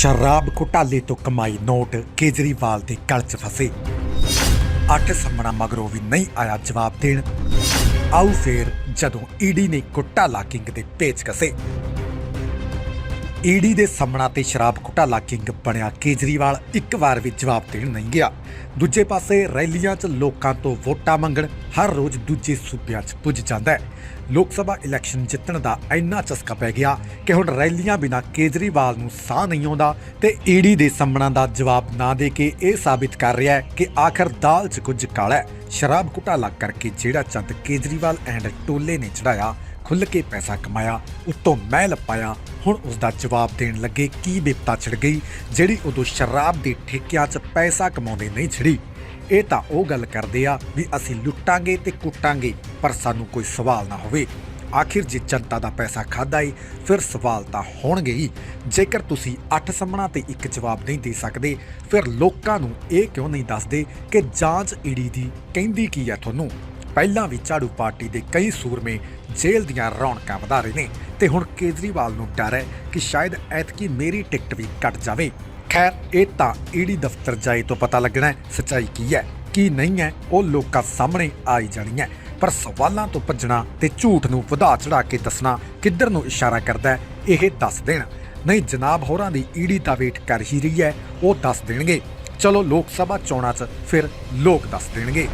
ਸ਼ਰਾਬ ਘੁਟਾਲੇ ਤੋਂ ਕਮਾਈ ਨੋਟ ਕੇਜਰੀਵਾਲ ਦੇ ਗਲ 'ਚ ਫਸੇ। ਅੱਠ ਸੰਮਣਾ ਮਗਰੋਂ ਵੀ ਨਹੀਂ ਆਇਆ ਜਵਾਬ ਦੇਣ। ਆਓ ਫੇਰ ਜਦੋਂ ਈਡੀ ਨੇ ਘੁਟਾਲਾ ਕਿੰਗ ਦੇ ਪੇਚ ਕਸੇ। ਈਡੀ ਦੇ ਸਾਹਮਣਾ ਤੇ ਸ਼ਰਾਬ ਘੁਟਾਲਾ ਕਿੰਗ ਬਣਿਆ ਕੇਜਰੀਵਾਲ। ਇੱਕ ਵਾਰ ਵੀ ਜਵਾਬ ਦੇਣ ਨਹੀਂ ਗਿਆ। ਦੂਜੇ ਪਾਸੇ ਰੈਲੀਆਂ 'ਚ ਲੋਕਾਂ ਤੋਂ ਵੋਟਾਂ ਮੰਗਣ, ਹਰ ਰੋਜ਼ ਦੂਜੇ ਸੂਬਿਆਂ 'ਚ ਪੁੱਜ ਜਾਂਦਾ ਹੈ। ਲੋਕ ਸਭਾ ਇਲੈਕਸ਼ਨ ਜਿੱਤਣ ਦਾ ਇੰਨਾ ਚਸਕਾ ਪੈ ਗਿਆ ਕਿ ਹੁਣ ਰੈਲੀਆਂ ਬਿਨਾ ਕੇਜਰੀਵਾਲ ਨੂੰ ਸਾਹ ਨਹੀਂ ਆਉਂਦਾ ਤੇ ਈਡੀ ਦੇ ਸਾਹਮਣਾ ਦਾ ਜਵਾਬ ਨਾ ਦੇ ਕੇ ਇਹ ਸਾਬਿਤ ਕਰ ਰਿਹਾ ਹੈ ਕਿ ਆਖਰ ਦਾਲ 'ਚ ਕੁਝ ਕਾਲਾ ਹੈ। ਸ਼ਰਾਬ ਘੁਟਾਲਾ ਕਰਕੇ ਜਿਹੜਾ ਚੰਦ ਕੇਜਰੀਵਾਲ ਐਂਡ ਟੋਲੇ ਨੇ ਚੜਾਇਆ ਖੁੱਲ ਕੇ ਪੈਸਾ ਕਮਾਇਆ, ਉੱਤੋਂ ਮਹਿਲ ਪਾਇਆ ਹੁਣ ਉਸ ਦਾ ਜਵਾਬ ਦੇਣ ਲੱਗੇ ਕੀ ਬਿਪਤਾ ਛਿੜ ਗਈ, ਜਿਹੜੀ ਉਦੋਂ ਸ਼ਰਾਬ ਦੇ ਠੇਕਿਆਂ 'ਚ ਪੈਸਾ ਕਮਾਉਂਦੇ ਨਹੀਂ ਛਿੜੀ। ਇਹ ਤਾਂ ਉਹ ਗੱਲ ਕਰਦੇ ਆ ਵੀ ਅਸੀਂ ਲੁੱਟਾਂਗੇ ਤੇ ਕੁੱਟਾਂਗੇ, ਪਰ ਸਾਨੂੰ ਕੋਈ ਸਵਾਲ ਨਾ ਹੋਵੇ। ਆਖਿਰ ਜੇ ਜਨਤਾ ਦਾ ਪੈਸਾ ਖਾਦਾ ਈ, ਫਿਰ ਸਵਾਲ ਤਾਂ ਹੋਣਗੇ ਹੀ ਜੇਕਰ ਤੁਸੀਂ ਅੱਠ ਸੰਮਣਾ ਤੇ ਇੱਕ ਜਵਾਬ ਨਹੀਂ ਦੇ ਸਕਦੇ, ਫਿਰ ਲੋਕਾਂ ਨੂੰ ਇਹ ਕਿਉਂ ਨਹੀਂ ਦੱਸਦੇ ਕਿ ਜਾਂਚ ਈਡੀ ਦੀ ਕਹਿੰਦੀ ਕੀ ਹੈ ਤੁਹਾਨੂੰ? ਪਹਿਲਾਂ ਵੀ ਝਾੜੂ ਪਾਰਟੀ ਦੇ ਕਈ ਸੂਰਮੇ ਜੇਲ੍ਹ ਦੀਆਂ ਰੌਣਕਾਂ ਵਧਾ ਰਹੇ ਨੇ ਤੇ ਹੁਣ ਕੇਜਰੀਵਾਲ ਨੂੰ ਡਰ ਹੈ ਕਿ ਸ਼ਾਇਦ ਐਤਕੀ ਮੇਰੀ ਟਿਕਟ ਵੀ ਕੱਟ ਜਾਵੇ। ਖੈਰ, ਇਹ ਤਾਂ ਈਡੀ ਦਫ਼ਤਰ ਜਾਏ ਤੋਂ ਪਤਾ ਲੱਗਣਾ ਸੱਚਾਈ ਕੀ ਹੈ, ਕੀ ਨਹੀਂ ਹੈ, ਉਹ ਲੋਕਾਂ ਸਾਹਮਣੇ ਆਈ ਜਾਣੀ ਹੈ। ਪਰ ਸਵਾਲਾਂ ਤੋਂ ਭੱਜਣਾ ਤੇ ਝੂਠ ਨੂੰ ਵਧਾ ਚੜਾ ਕੇ ਦੱਸਣਾ ਕਿੱਧਰ ਨੂੰ ਇਸ਼ਾਰਾ ਕਰਦਾ ਹੈ, ਇਹ ਦੱਸ ਦੇਣ। ਨਹੀਂ, ਜਨਾਬ ਹੋਰਾਂ ਦੀ ਈਡੀ ਤਾਂ ਵੇਟ ਕਰ ਹੀ ਰਹੀ ਹੈ, ਉਹ ਦੱਸ ਦੇਣਗੇ। ਚਲੋ, ਲੋਕ ਸਭਾ ਚੋਣਾਂ 'ਚ ਫਿਰ ਲੋਕ ਦੱਸ ਦੇਣਗੇ।